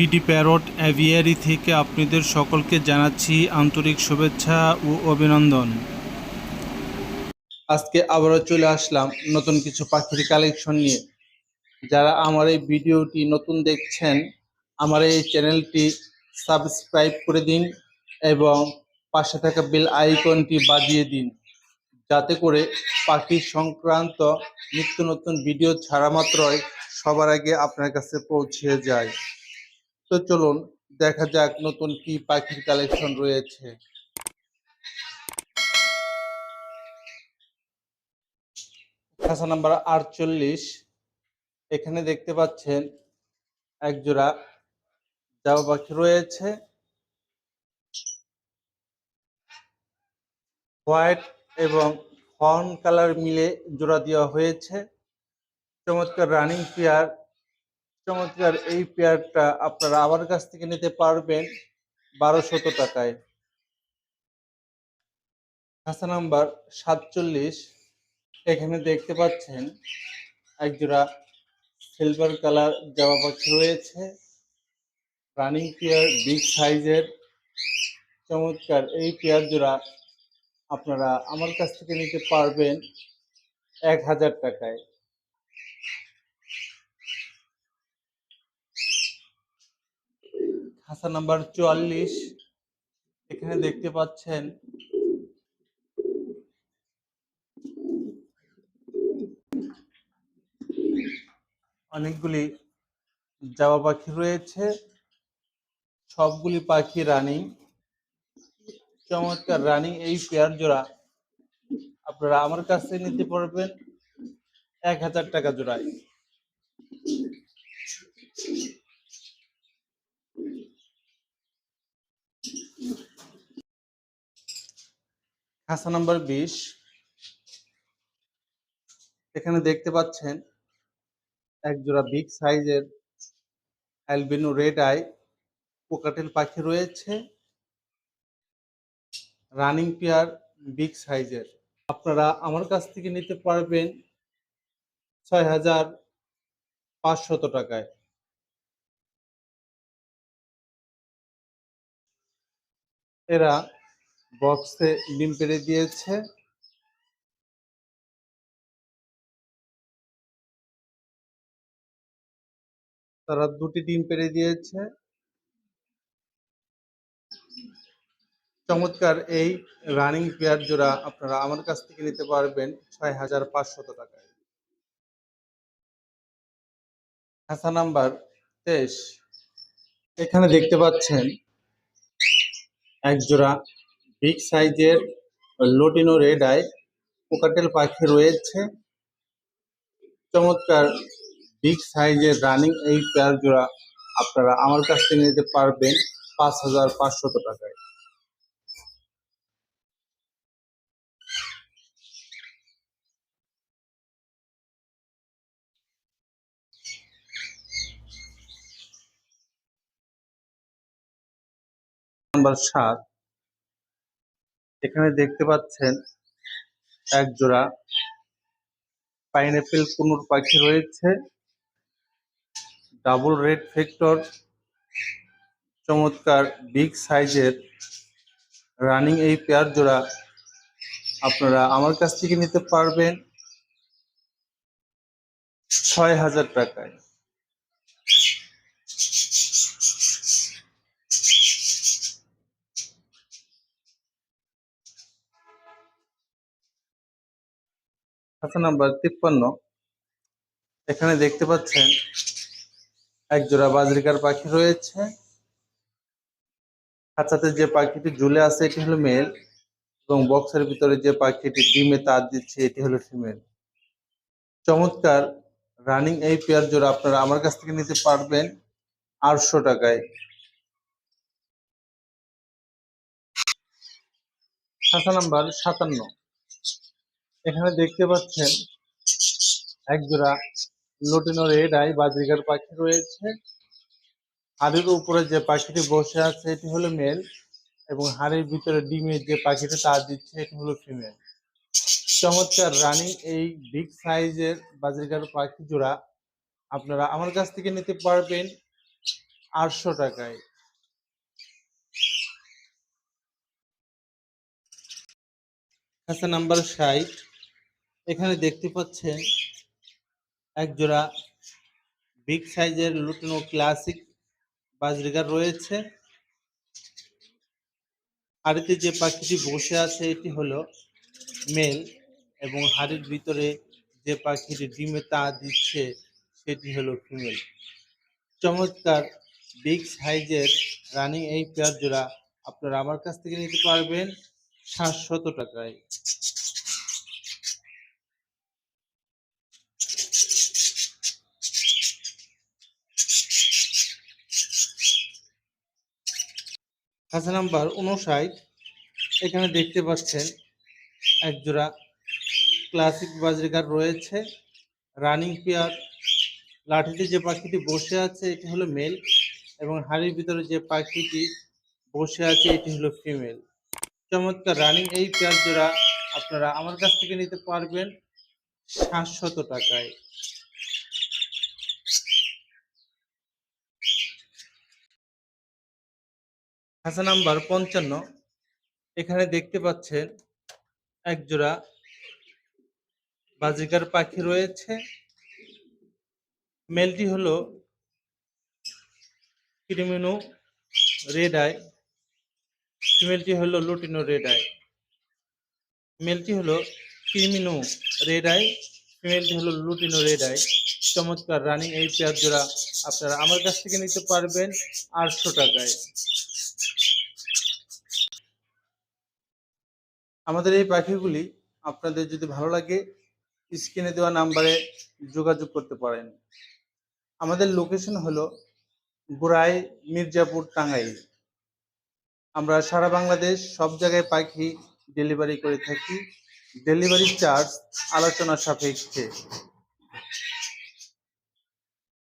BD parrot aviary থেকে আপনাদের সকলকে জানাচ্ছি আন্তরিক শুভেচ্ছা ও অভিনন্দন। আজকে আবারও চলে আসলাম নতুন কিছু পাখির কালেকশন নিয়ে। যারা আমার এই ভিডিওটি নতুন দেখছেন, আমার এই চ্যানেলটি সাবস্ক্রাইব করে দিন এবং পাশে থাকা বেল আইকনটি বাজিয়ে দিন, যাতে করে পাখি সংক্রান্ত নিত্য নতুন ভিডিও ছাড়া মাত্রই সবার আগে আপনার কাছে পৌঁছে যায়। তো চলুন, দেখা যাক নতুন কি পাখির কালেকশন রয়েছে। খাঁচা নাম্বার আটচল্লিশ। এখানে দেখতে পাচ্ছেন এক জোড়া জামা পাখি রয়েছে। হোয়াইট এবং ফন কালার মিলে জোড়া দেওয়া হয়েছে। চমৎকার রানিং পেয়ার চমৎকার এই পেয়ারটা আপনারা আমার কাছ থেকে নিতে পারবেন বারোশত টাকায়। খাঁচা নাম্বার সাতচল্লিশ। এখানে দেখতে পাচ্ছেন একজোড়া সিলভার কালার জামা পাখি রয়েছে। রানিং পেয়ার বিগ সাইজের চমৎকার এই পেয়ার জোড়া আপনারা আমার কাছ থেকে নিতে পারবেন এক হাজার টাকায়। খাঁচা নাম্বার চুয়াল্লিশ। এখানে দেখতে পাচ্ছেন। অনেকগুলি জাবা পাখি রয়েছে। সবগুলি পাখি রানিং। চমৎকার রানিং এই পেয়ার জোড়া। আপনারা আমার কাছ নিতে পারবেন এক হাজার টাকা জোড়ায়। খাঁচা নাম্বার বিশ। এখানে দেখতে পাচ্ছেন এক জোড়া বিগ সাইজের অ্যালবিনো রেড আই কোকাটেল পাখি রয়েছে। রানিং পেয়ার বিগ সাইজের আপনারা আমার কাছ থেকে নিতে পারবেন ছয় হাজার পাঁচশত টাকায়। এরা বক্সে ডিম পেড়ে দিয়েছে। তারা দুটি ডিম পেড়ে দিয়েছে। চমৎকার এই রানিং পেয়ার জোড়া আপনারা আমার কাছ থেকে নিতে পারবেন ছয় হাজার পাঁচশত টাকায়। খাঁচা নাম্বার তেইশ। এখানে দেখতে পাচ্ছেন এক জোড়া বিগ সাইজের লোটিনো রেড আই কোকাটেল পাখি রয়েছে। চমৎকার বিগ সাইজের রানিং এই পেয়ার জোড়া আপনারা আমার কাছ থেকে নিতে পারবেন পাঁচ হাজার পাঁচশত টাকায়। নাম্বার সাত এখানে দেখতে পাচ্ছেন এক জোড়া পাইনঅ্যাপেল কুনুর পাখি রয়েছে। ডাবল রেড ফেক্টর চমৎকার বিগ সাইজের রানিং এই পেয়ার জোড়া আপনারা আমার কাছ থেকে নিতে পারবেন ছয় হাজার টাকায়। খাতা নাম্বার, তিপ্পান্ন। এখানে দেখতে পাচ্ছেন এক জোড়া বাজরিকার পাখি রয়েছে। খাঁচাতে যে পাখিটি ঝুলে আছে, এটি হলো মেল এবং বক্সের ভিতরে যে পাখিটি ডিমে তার দিচ্ছে, এটি হলো ফিমেল চমৎকার রানিং এই পেয়ার জোড়া আপনারা আমার কাছ থেকে নিতে পারবেন আটশো টাকায়। খাতা নাম্বার, সাতান্ন। এখানে দেখতে পাচ্ছেন এক জোড়া লোটিনো রেড আই বাজরিকার পাখি রয়েছে। হাড়ির উপরে যে পাখিটি বসে আছে, এটি হলো মেল এবং হাড়ির ভিতরে ডিমের যে পাখিটি তার দিচ্ছে, এটি হলো ফিমেল চমৎকার রানিং এই বিগ সাইজের বাজরিকার পাখি জোড়া আপনারা আমার কাছ থেকে নিতে পারবেন আটশো টাকায়। খাঁচা নাম্বার ষাট। এখানে দেখতে পাচ্ছেন এক জোড়া বিগ সাইজের লুটিনো ক্লাসিক বাজরিগার রয়েছে। হাড়িতে যে পাখিটি বসে আছে এটি হলো মেল এবং হাড়ির ভিতরে যে পাখিটি ডিমে তা দিচ্ছে সেটি হলো ফিমেল চমৎকার বিগ সাইজের রানিং এই পেয়ার জোড়া আপনারা আমার কাছ থেকে নিতে পারবেন সাতশত টাকায়। খাঁচা নাম্বার উনষাট এখানে দেখতে পাচ্ছেন এক জোড়া ক্লাসিক বাজরিকার রয়েছে, রানিং পেয়ার। লাঠিতে যে পাখিটি বসে আছে, এটি হলো মেল এবং হাড়ির ভিতরে যে পাখিটি বসে আছে, এটি হলো ফিমেল। চমৎকার রানিং এই পেয়ার জোড়া আপনারা আমার কাছ থেকে নিতে পারবেন সাতশত টাকায়। খাঁচা নাম্বার পঞ্চান্ন। এখানে দেখতে পাচ্ছেন এক জোড়া বাজিকার পাখি রয়েছে। মেলটি হলো ক্রিমিনো রেড আই। ফিমেলটি হলো লুটিনো রেড আই। মেলটি হলো ক্রিমিনো রেড আই। ফিমেলটি হলো লুটিনো রেড আই। চমৎকার রানিং, এই পেয়ার জোড়া আপনারা আমার কাছ থেকে নিতে পারবেন আটশো টাকায়। আমাদের এই পাখিগুলি আপনাদের যদি ভালো লাগে, স্ক্রিনে দেওয়া নাম্বারে যোগাযোগ করতে পারেন। আমাদের লোকেশন হলো বুড়াই মির্জাপুর টাঙ্গাইল। আমরা সারা বাংলাদেশ সব জায়গায় পাখি ডেলিভারি করে থাকি। ডেলিভারি চার্জ আলোচনা সাপেক্ষে।